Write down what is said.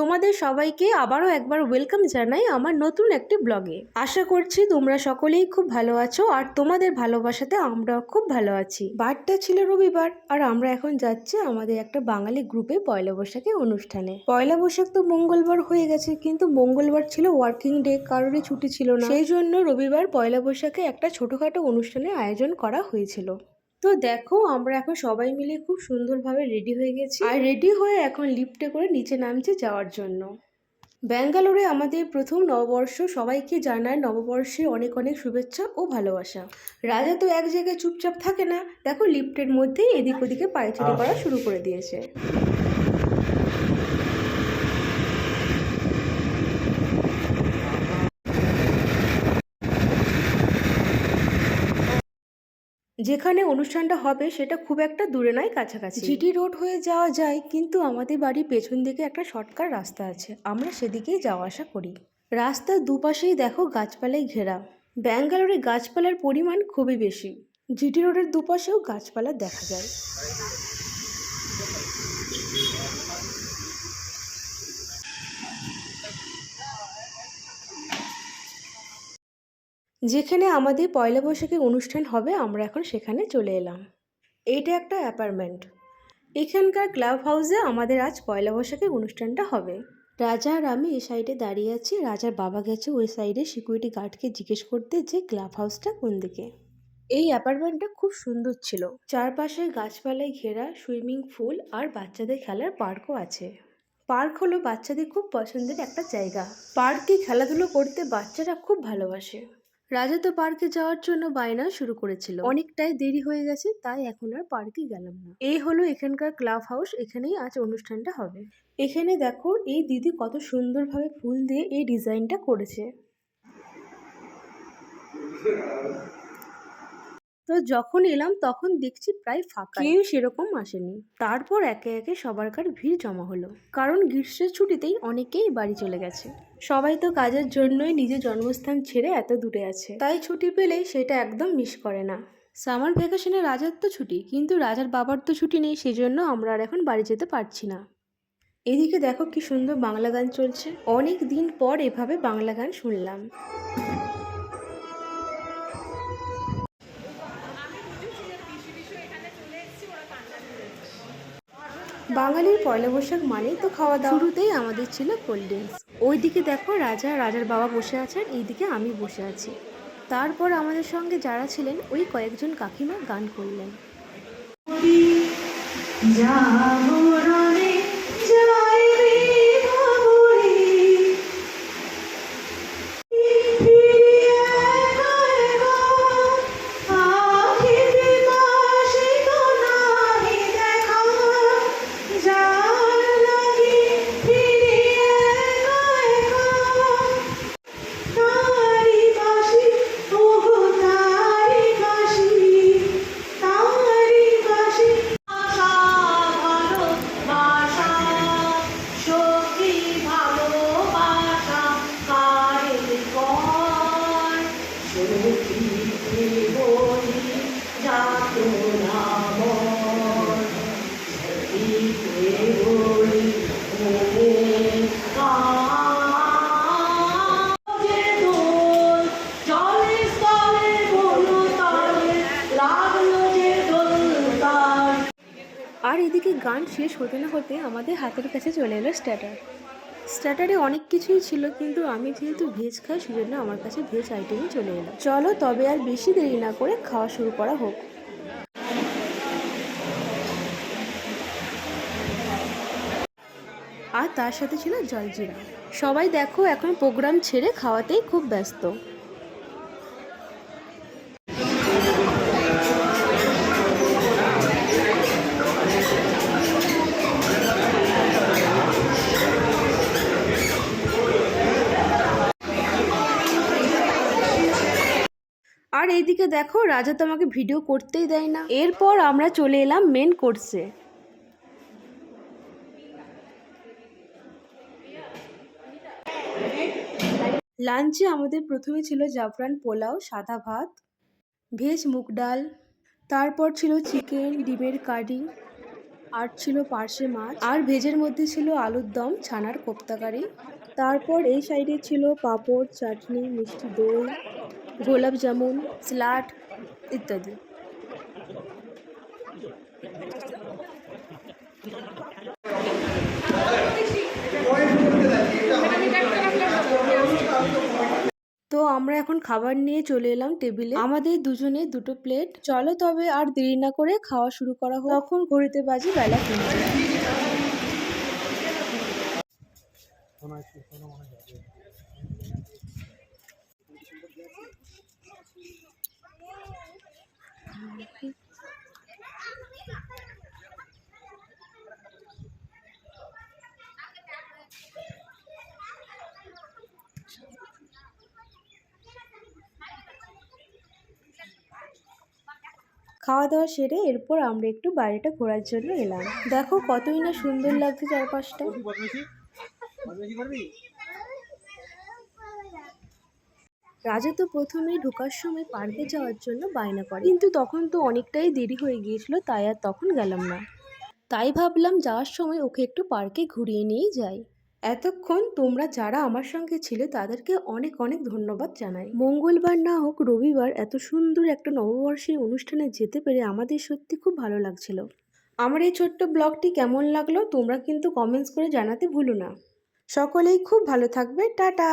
তোমাদের সবাইকে আবারও একবার ওয়েলকাম জানাই আমার নতুন একটি ব্লগে আশা করছি তোমরা সকলেই খুব ভালো আছো আর তোমাদের ভালোবাসাতে আমরাও খুব ভালো আছি। বারটা ছিল রবিবার আর আমরা এখন যাচ্ছি আমাদের একটা বাঙালি গ্রুপে পয়লা বৈশাখের অনুষ্ঠানে। পয়লা বৈশাখ তো মঙ্গলবার হয়ে গেছে কিন্তু মঙ্গলবার ছিল ওয়ার্কিং ডে কারোরই ছুটি ছিল না। সেই জন্য রবিবার পয়লা বৈশাখে একটা ছোটখাটো অনুষ্ঠানের আয়োজন করা হয়েছিল। তো দেখো আমরা এখন সবাই মিলে খুব সুন্দরভাবে রেডি হয়ে গেছি। আর রেডি হয়ে এখন লিফটে করে নিচে নামছে যাওয়ার জন্য। ব্যাঙ্গালোরে আমাদের প্রথম নববর্ষ সবাইকে জানায় নববর্ষে অনেক অনেক শুভেচ্ছা ও ভালোবাসা। রাজা তো এক জায়গায় চুপচাপ থাকে না দেখো লিফটের মধ্যেই এদিক ওদিকে পায়চারি করা শুরু করে দিয়েছে। যেখানে অনুষ্ঠানটা হবে সেটা খুব একটা দূরে নয়, কাছাকাছি। জিটি রোড হয়ে যাওয়া যায়, কিন্তু আমাদের বাড়ির পেছন দিকে একটা শর্টকাট রাস্তা আছে। আমরা সেদিকেই যাওয়া আসা করি। রাস্তার দুপাশেই দেখো গাছপালায় ঘেরা। ব্যাঙ্গালোরে গাছপালার পরিমাণ খুবই বেশি। জিটি রোডের দুপাশেও গাছপালা দেখা যায়। যেখানে আমাদের পয়লা বৈশাখে অনুষ্ঠান হবে, আমরা এখন সেখানে চলে এলাম। এইটা একটা অ্যাপার্টমেন্ট। এখানকার ক্লাব হাউসে আমাদের আজ পয়লা বৈশাখে অনুষ্ঠানটা হবে। রাজা আর আমি এই সাইডে দাঁড়িয়ে আছি। রাজার বাবা গেছে ওই সাইডে সিকিউরিটি গার্ডকে জিজ্ঞেস করতে যে ক্লাব হাউসটা কোন দিকে। এই অ্যাপার্টমেন্টটা খুব সুন্দর ছিল। চারপাশে গাছপালায় ঘেরা সুইমিং পুল আর বাচ্চাদের খেলার পার্কও আছে। পার্ক হলো বাচ্চাদের খুব পছন্দের একটা জায়গা। পার্কে খেলাধুলো করতে বাচ্চারা খুব ভালোবাসে। রাজা তো পার্কে যাওয়ার জন্য বায়না শুরু করেছিল। অনেকটাই দেরি হয়ে গেছে তাই এখন আর পার্কে গেলাম না। এই হলো এখানকার ক্লাব হাউস এখানেই আজ অনুষ্ঠানটা হবে। এখানে দেখো এই দিদি কত সুন্দরভাবে ফুল দিয়ে এই ডিজাইনটা করেছে। তো যখন এলাম তখন দেখছি প্রায় ফাঁকা কেউ সেরকম আসেনি। তারপর একে একে সবারকার ভিড় জমা হলো। কারণ গ্রীষ্মের ছুটিতেই অনেকেই বাড়ি চলে গেছে। সবাই তো কাজের জন্যই নিজের জন্মস্থান ছেড়ে এত দূরে আছে। তাই ছুটি পেলে সেটা একদম মিস করে না। সামার ভ্যাকেশনে রাজার তো ছুটি, কিন্তু রাজার বাবার তো ছুটি নেই, সেজন্য আমরা আর এখন বাড়ি যেতে পারছি না। এদিকে দেখো কি সুন্দর বাংলা গান চলছে। অনেক দিন পর এভাবে বাংলা গান শুনলাম। বাঙালির পয়লা বৈশাখ মানেই তো খাওয়া দাওয়া। শুরুতেই আমাদের ছিল কোল্ড ড্রিঙ্কস ওইদিকে দেখো রাজা, রাজার বাবা বসে আছেন, এইদিকে আমি বসে আছি। তারপর আমাদের সঙ্গে যারা ছিলেন, ওই কয়েকজন কাকিমা গান করলেন। আর এদিকে গান শেষ হতে না হতে আমাদের হাতের কাছে চলে এলো স্ট্যাটার। স্ট্যাটারে অনেক কিছুই ছিল, কিন্তু আমি যেহেতু ভেজ খাই, সেজন্য আমার কাছে ভেজ আইটেমই চলে এলো। চলো তবে আর বেশি দেরি না করে খাওয়া শুরু করা হোক। আর তার সাথে ছিল জলজিরা। সবাই দেখো, এখন প্রোগ্রাম ছেড়ে খাওয়াতেই খুব ব্যস্ত। আর এইদিকে দেখো, রাজা তো আমাকে ভিডিও করতেই দেয় না। এরপর আমরা চলে এলাম মেন কোর্সে লাঞ্চে আমাদের প্রথমে ছিল জাফরান পোলাও, সাদা ভাত, ভেজ মুগ ডাল, তারপর ছিল চিকেন, ডিমের কারি, আর ছিল পার্শে মাছ, আর ভেজের মধ্যে ছিল আলুর দম, ছানার কোপ্তাকারি, তারপর এই সাইডে ছিল পাঁপড়, চাটনি, মিষ্টি দই, গোলাপ জামুন, স্যালাড ইত্যাদি তো আমরা এখন খাবার নিয়ে চলে এলাম টেবিলে। আমাদের দুজনে দুটো প্লেট। চলো তবে আর দেরি না করে খাওয়া শুরু করা হোক। তখন ঘড়িতে বাজে বেলা তিনটে। খাওয়া দাওয়া সেরে এরপর আমরা একটু বাইরেটা ঘোরার জন্য এলাম। দেখো কতই না সুন্দর লাগছে চারপাশটা। রাজা তো প্রথমেই ঢোকার সময় পার্কে যাওয়ার জন্য বায়না করে। কিন্তু তখন তো অনেকটাই দেরি হয়ে গিয়েছিল তাই আর তখন গেলাম না। তাই ভাবলাম যাওয়ার সময় ওকে একটু পার্কে ঘুরিয়ে নিয়ে যাই। এতক্ষণ তোমরা যারা আমার সঙ্গে ছিলে, তাদেরকে অনেক অনেক ধন্যবাদ জানাই। মঙ্গলবার না হোক, রবিবার এত সুন্দর একটা নববর্ষের অনুষ্ঠানে যেতে পেরে আমাদের সত্যি খুব ভালো লাগছিল। আমার এই ছোট্ট ব্লগটি কেমন লাগল তোমরা কিন্তু কমেন্টস করে জানাতে ভুলো না। সকলেই খুব ভালো থাকবে। টাটা!